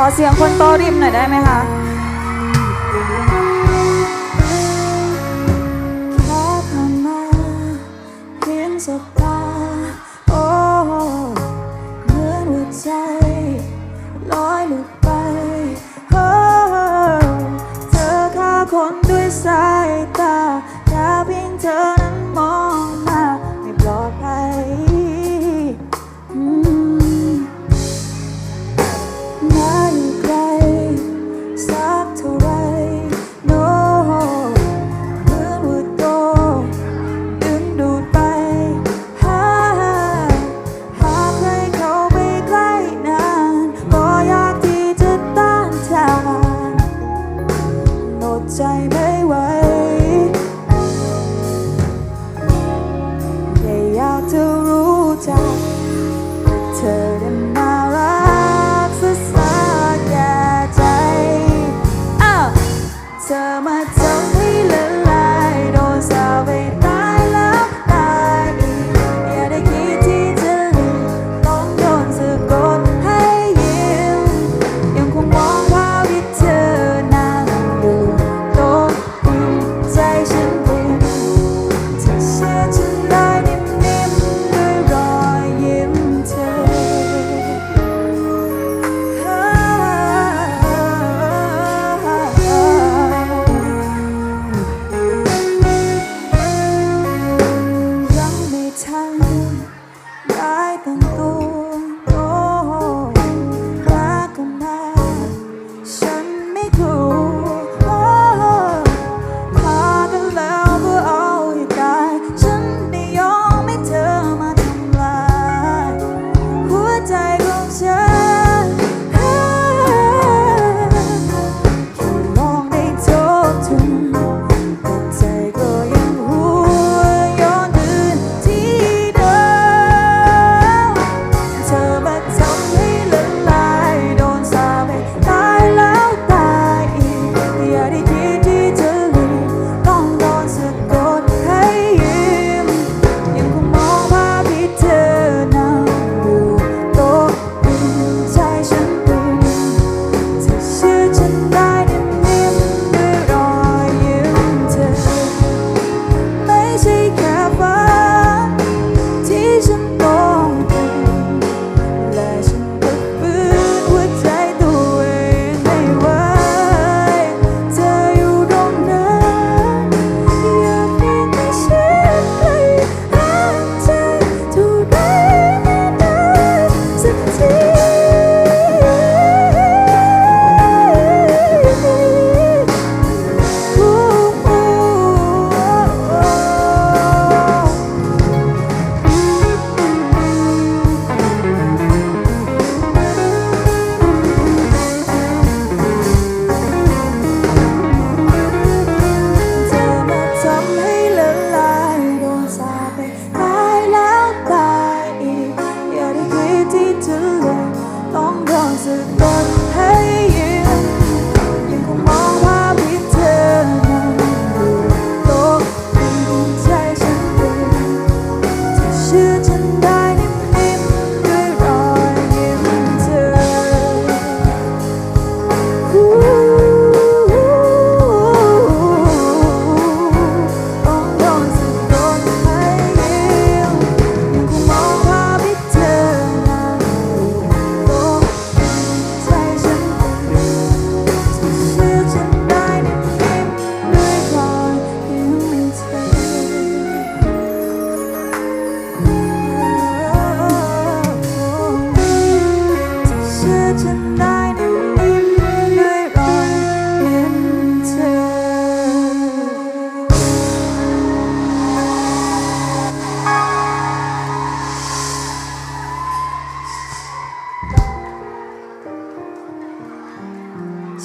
ขอเสียงคนโตริมหน่อยได้ไหมคะ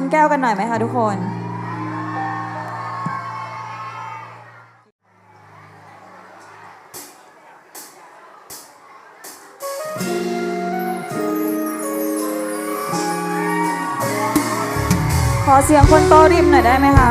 นแก้วกันหน่อยไหมคะทุกคน ขอเสียงคนโตริมหน่อยได้ไหมคะ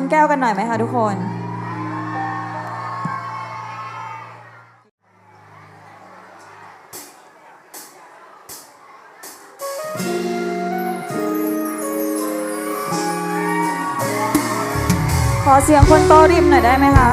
นแก้วกันหน่อยไหมคะทุกคน ขอเสียงคนโตริมหน่อยได้ไหมคะ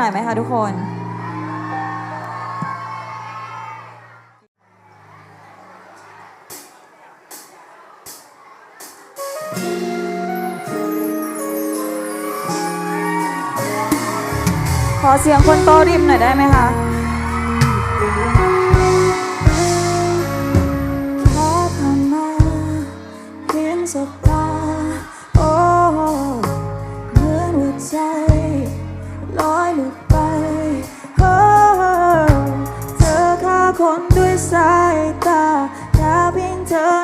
หน่อยไหมคะทุกคน ขอเสียงคนโตริมหน่อยได้ไหมคะ สายตาแค่เพียงเธอ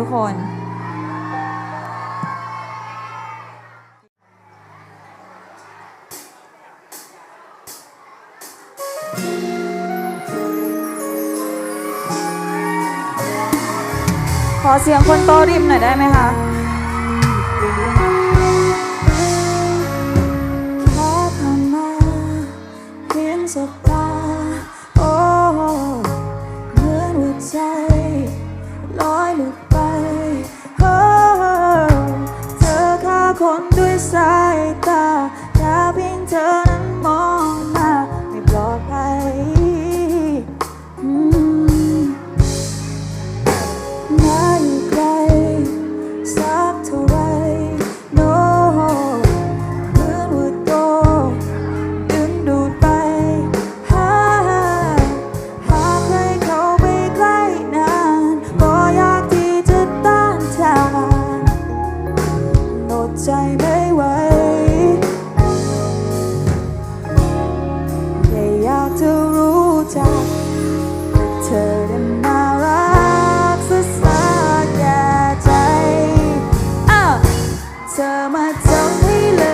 ทุกคนขอเสียงคนโตริมหน่อยได้ไหมคะแค่ผ่ามาเพียงสบตา มาจำให้เลย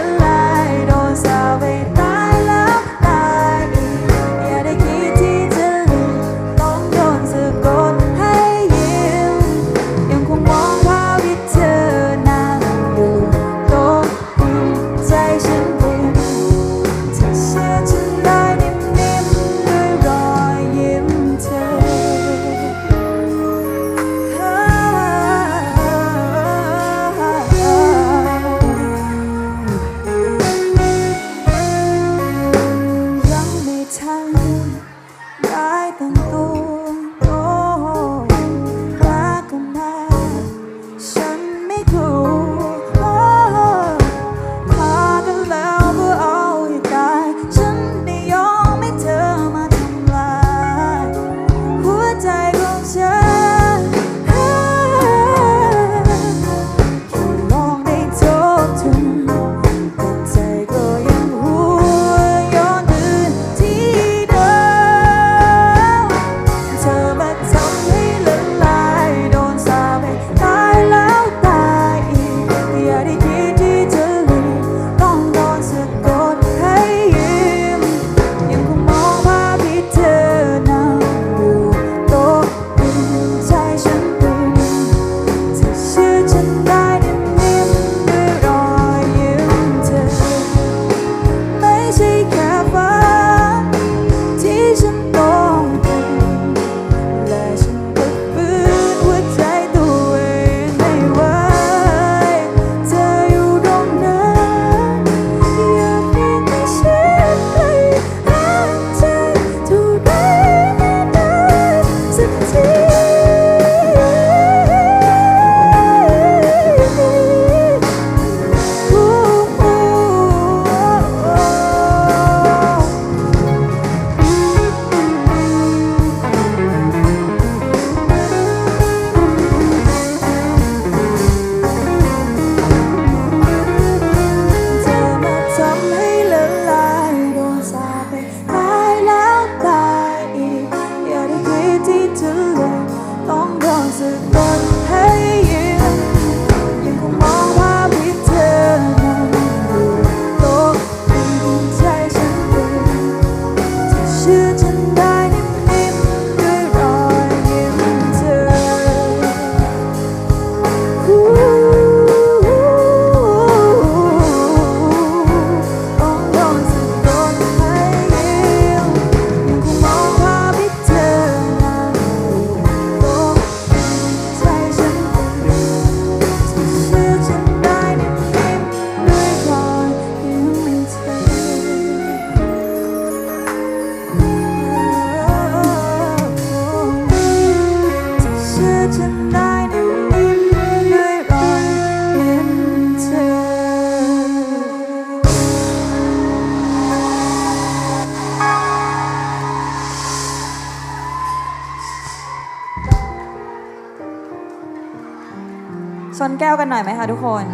ะทุกคน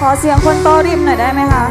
ขอเสียงคนโตริมหน่อยได้ไหมคะ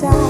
time.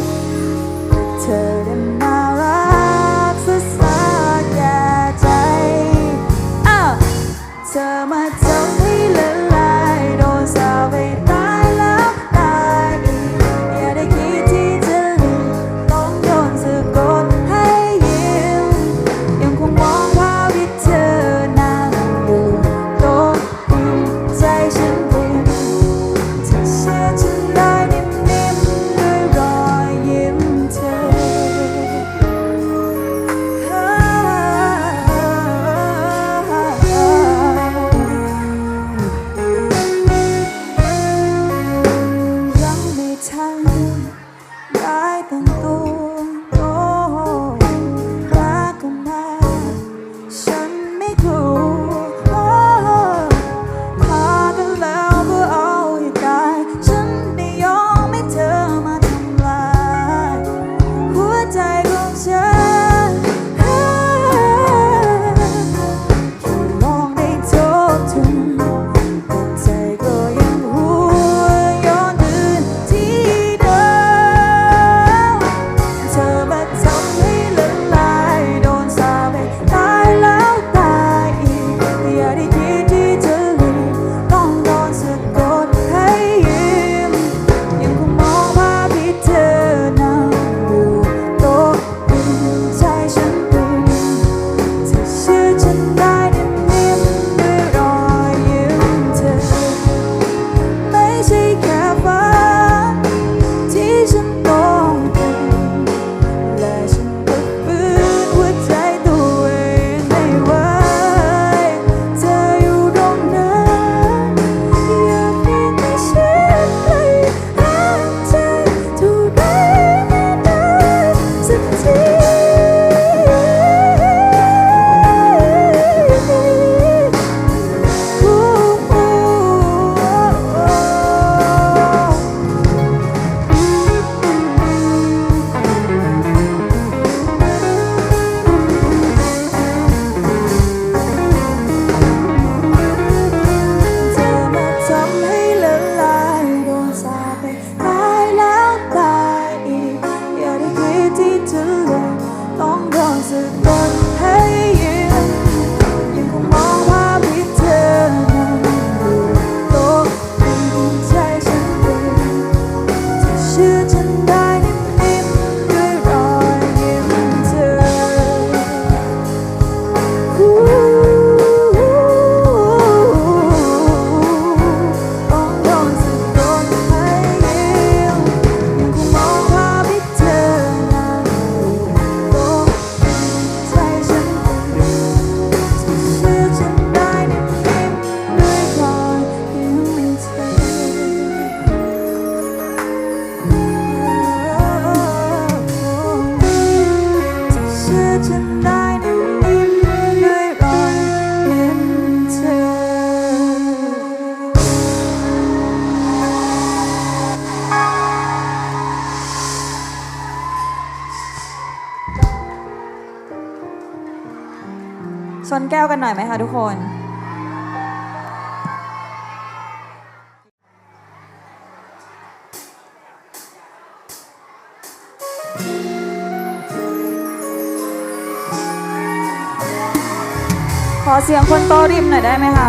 ขอเสียงคนโตริมหน่อยได้ไหมคะ